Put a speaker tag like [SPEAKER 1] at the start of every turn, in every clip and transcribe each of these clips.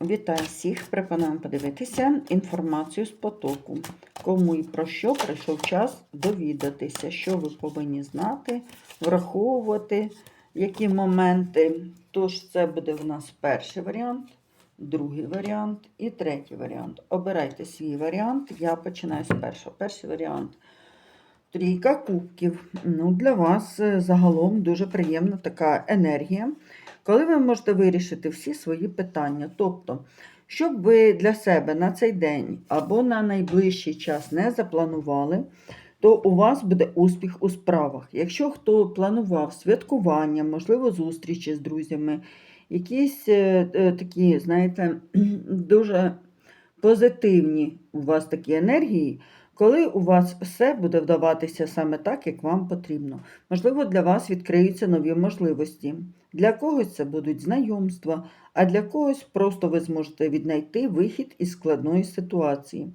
[SPEAKER 1] Вітаю всіх! Пропонуємо подивитися інформацію з потоку. Кому і про що прийшов час довідатися, що ви повинні знати, враховувати, які моменти. Тож, це буде в нас перший варіант, другий варіант і третій варіант. Обирайте свій варіант. Я починаю з першого. Перший варіант. Трійка кубків. Ну, Для вас е, загалом дуже приємна така енергія, коли ви можете вирішити всі свої питання. Тобто, щоб ви для себе на цей день або на найближчий час не запланували, то у вас буде успіх у справах. Якщо хто планував святкування, можливо, зустрічі з друзями, якісь е, е, такі, знаєте, дуже позитивні у вас такі енергії, коли у вас все буде вдаватися саме так, як вам потрібно. Можливо, для вас відкриються нові можливості. Для когось це будуть знайомства, а для когось просто ви зможете віднайти вихід із складної ситуації.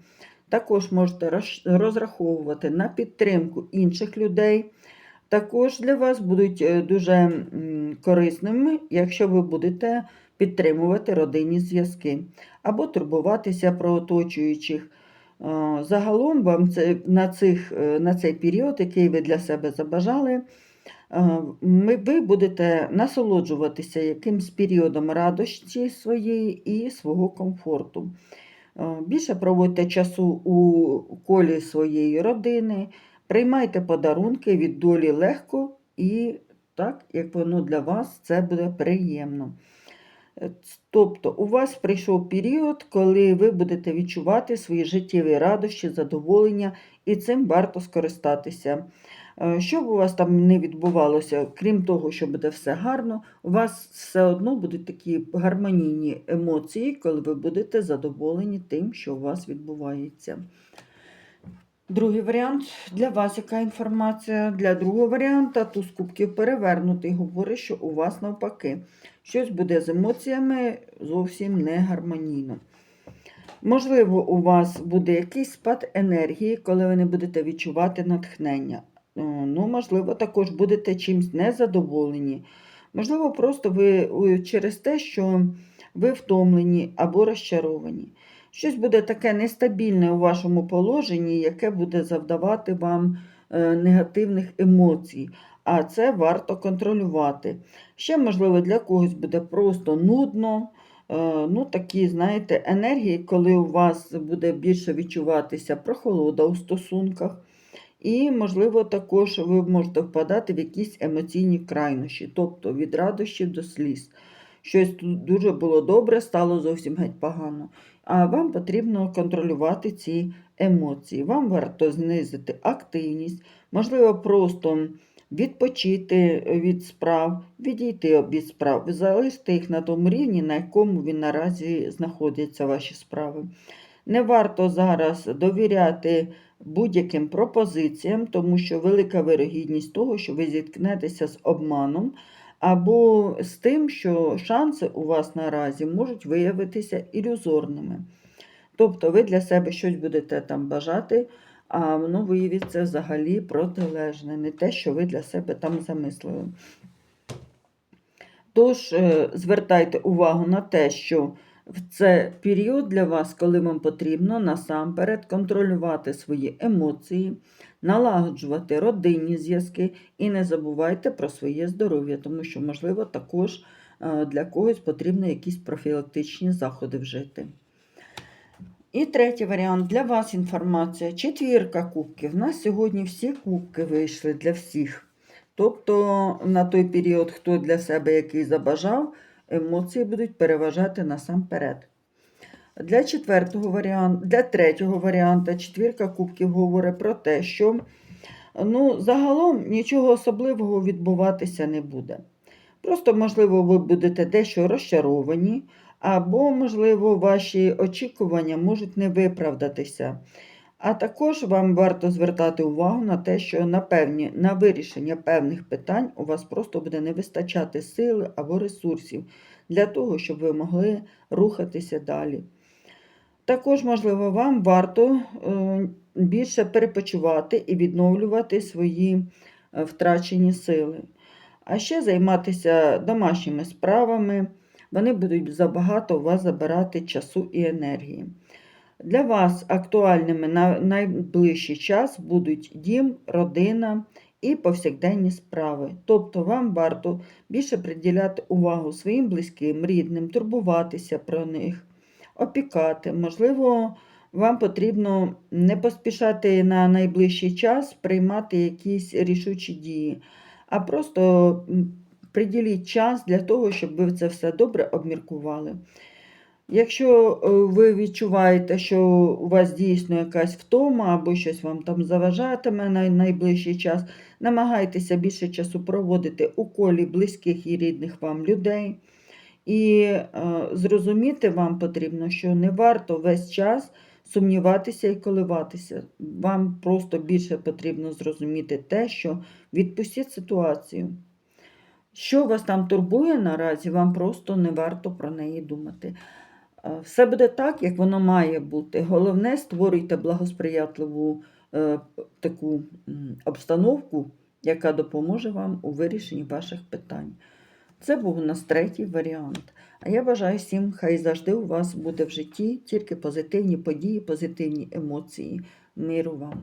[SPEAKER 1] Також можете розраховувати на підтримку інших людей. Також для вас будуть е, дуже корисними, якщо ви будете підтримувати родинні зв'язки або турбуватися про оточуючих. Загалом вам на, цих, е, на цей період, який ви для себе забажали, ви будете насолоджуватися якимсь періодом радості своєї і свого комфорту. Більше проводьте часу у колі своєї родини, приймайте подарунки від долі легко і так, як воно для вас, це буде приємно. Е, Тобто у вас прийшов період, коли ви будете відчувати свої життєві радощі, задоволення, і цим варто скористатися. Е, Що б у вас там не відбувалося, крім того, що буде все гарно, у вас все одно будуть такі гармонійні емоції, коли ви будете задоволені тим, що у вас відбувається. Другий варіант для вас яка інформація? Для другого варіанта туз кубків перевернутий говорить, що у вас навпаки. Щось буде з емоціями зовсім не гармонійно. Можливо, у вас буде якийсь спад енергії, коли ви не будете відчувати натхнення. Ну, можливо, також будете чимось незадоволені. Можливо, просто ви через те, що ви втомлені або розчаровані. Щось буде таке нестабільне у вашому положенні, яке буде завдавати вам е, негативних емоцій, а це варто контролювати. Ще, можливо, для когось буде просто нудно. Е, Ну, такі, знаєте, енергії, коли у вас буде більше відчуватися прохолода у стосунках. І, можливо, також ви можете впадати в якісь емоційні крайнощі, тобто від радощів до сліз. Щось тут дуже було добре, стало зовсім геть погано. А вам потрібно контролювати ці емоції. Вам варто знизити активність, можливо, просто відпочити від справ, відійти від справ, залишити їх на тому рівні, на якому він наразі знаходяться ваші справи. Не варто зараз довіряти будь-яким пропозиціям, тому що велика вирогідність того, що ви зіткнетеся з обманом, або з тим, що шанси у вас наразі можуть виявитися ілюзорними. Тобто ви для себе щось будете там бажати, а воно виявиться взагалі протилежне, не те, що ви для себе там замислили. Тож е, звертайте увагу на те, що це період для вас, коли вам потрібно насамперед контролювати свої емоції, налагоджувати родинні зв'язки і не забувайте про своє здоров'я, тому що, можливо, також е, для когось потрібно якісь профілактичні заходи вжити. І третій варіант для вас інформація. Четвірка кубків. У нас сьогодні всі кубки вийшли для всіх. Тобто на той період, хто для себе який забажав, емоції будуть переважати насамперед. Для четвертого варіанту, для третього варіанта четвірка кубків говорить про те, що ну, загалом нічого особливого відбуватися не буде. Просто, можливо, ви будете дещо розчаровані, або, можливо, ваші очікування можуть не виправдатися. А також вам варто звертати увагу на те, що на, певні, на вирішення певних питань у вас просто буде не вистачати сили або ресурсів для того, щоб ви могли рухатися далі. Також, можливо, вам варто е, більше перепочивати і відновлювати свої е, втрачені сили. А ще займатися домашніми справами, вони будуть забагато у вас забирати часу і енергії. Для вас актуальними на найближчий час будуть дім, родина і повсякденні справи. Тобто вам варто більше приділяти увагу своїм близьким, рідним, турбуватися про них, опікати. Можливо, вам потрібно не поспішати на найближчий час приймати якісь рішучі дії, а просто приділіть час для того, щоб ви це все добре обміркували. Якщо е, ви відчуваєте, що у вас дійсно якась втома або щось вам там заважатиме на найближчий час, намагайтеся більше часу проводити у колі близьких і рідних вам людей. І е, зрозуміти вам потрібно, що не варто весь час сумніватися і коливатися. Вам просто більше потрібно зрозуміти те, що відпустіть ситуацію. Що вас там турбує наразі, вам просто не варто про неї думати. Е, Все буде так, як воно має бути. Головне, створюйте благосприятливу е, таку обстановку, яка допоможе вам у вирішенні ваших питань. Це був у нас третій варіант. А я бажаю всім, хай завжди у вас буде в житті тільки позитивні події, позитивні емоції. Миру вам!